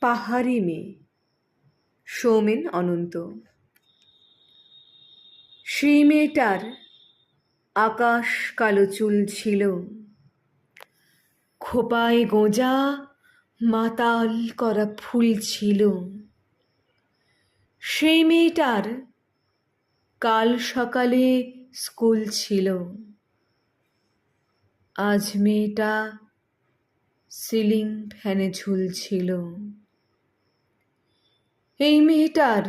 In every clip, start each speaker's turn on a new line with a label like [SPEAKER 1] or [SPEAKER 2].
[SPEAKER 1] পাহাড়ি মেয়ে। সৌমেন অনন্ত। সেই মেয়েটার আকাশ কালো চুল ছিল। খোপায় গোঁজা মাতাল করা ফুল ছিল। সেই মেয়েটার কাল সকালে স্কুল ছিল। আজ মেয়েটা সিলিং ফ্যানে ঝুলছিল। এই মেয়েটার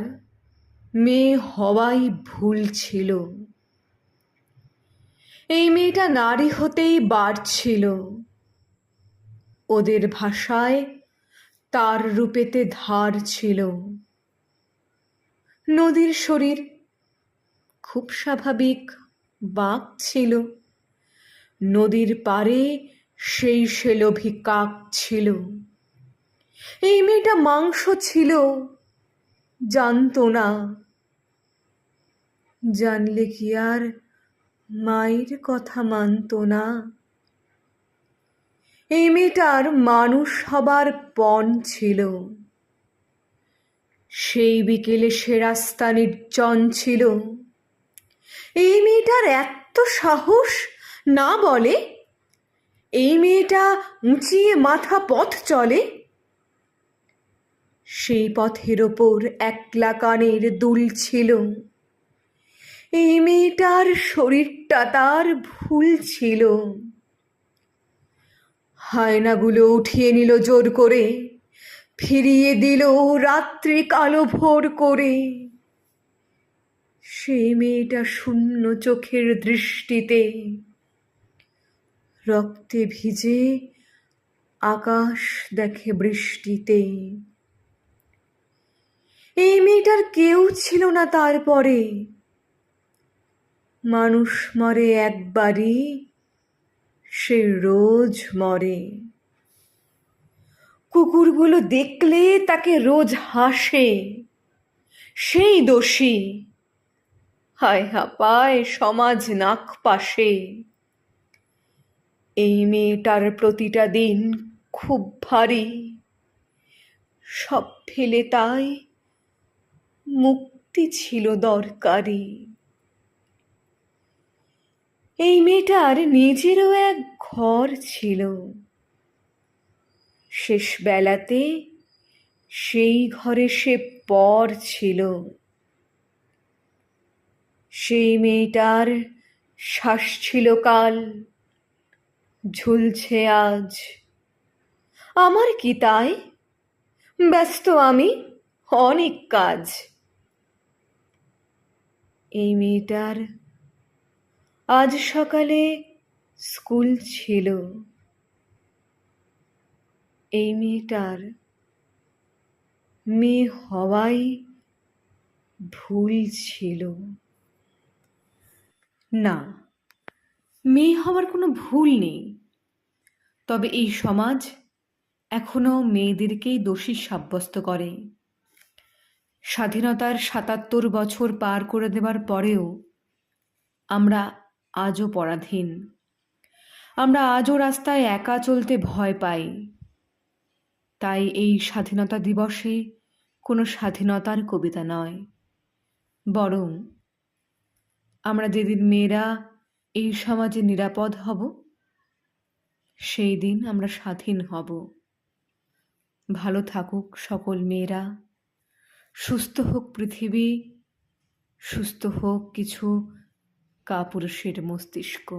[SPEAKER 1] মেয়ে হওয়াই ভুল ছিল। এই মেয়েটা নারী হতেই বাড়ছিল ওদের ভাষায় তার রূপেতে ধার ছিল। নদীর শরীর খুব স্বাভাবিক, বাঁক ছিল। নদীর পারে সেই সে লোভী কাক ছিল। এই মেয়েটা মাংস ছিল। জানতো না। জানলে কি আর মায়ের কথা মানতো না? এই মেয়েটার মানুষ হবার পণ ছিল। সেই বিকেলে সে রাস্তা নির্জন ছিল। এই মেয়েটার এত সাহস না বলে? এই মেয়েটা উঁচিয়ে মাথা পথ চলে? সেই পথের ওপর একলা কানের দুল ছিল। এই মেয়েটার শরীরটা তার ভুল ছিল। হায়নাগুলো উঠিয়ে নিল জোর করে, ফিরিয়ে দিল রাত্রি কালো ভোর করে। সেই মেয়েটা শূন্য চোখের দৃষ্টিতে রক্তে ভিজে আকাশ দেখে বৃষ্টিতে। এই মেয়েটার কেউ ছিল না তারপরে। মানুষ মরে একবারই, সে রোজ মরে। কুকুরগুলো দেখলে তাকে রোজ হাসে। সেই দোষী। হায় হাপায় সমাজ নাক পাশে। এই মেয়েটার প্রতিটা দিন খুব ভারী। সব ফেলে তাই মুক্তি ছিল দরকারি। এই মেয়েটার নিজেরও এক ঘর ছিল। শেষ বেলাতে সেই ঘরে সে পর ছিল। সেই মেয়েটার শ্বাস ছিল কাল, ঝুলছে আজ। আমার কি তাই? ব্যস্ত আমি, অনেক কাজ। এই মেয়েটার আজ সকালে স্কুল ছিল। এই মেয়েটার মেয়ে হওয়াই ভুল ছিল। না, মেয়ে হওয়ার কোনো ভুল নেই। তবে এই সমাজ এখনও মেয়েদেরকেই দোষী সাব্যস্ত করে। স্বাধীনতার সাতাত্তর বছর পার করে দেবার পরেও আমরা আজও পরাধীন। আমরা আজও রাস্তায় একা চলতে ভয় পাই। তাই এই স্বাধীনতা দিবসে কোনো স্বাধীনতার কবিতা নয়। বরং আমরা যেদিন মেয়েরা এই সমাজে নিরাপদ হব, সেই দিন আমরা স্বাধীন হব। ভালো থাকুক সকল মেয়েরা। সুস্থ হোক পৃথিবী সুস্থ হোক কিছু কাপুরুষের মস্তিষ্ক।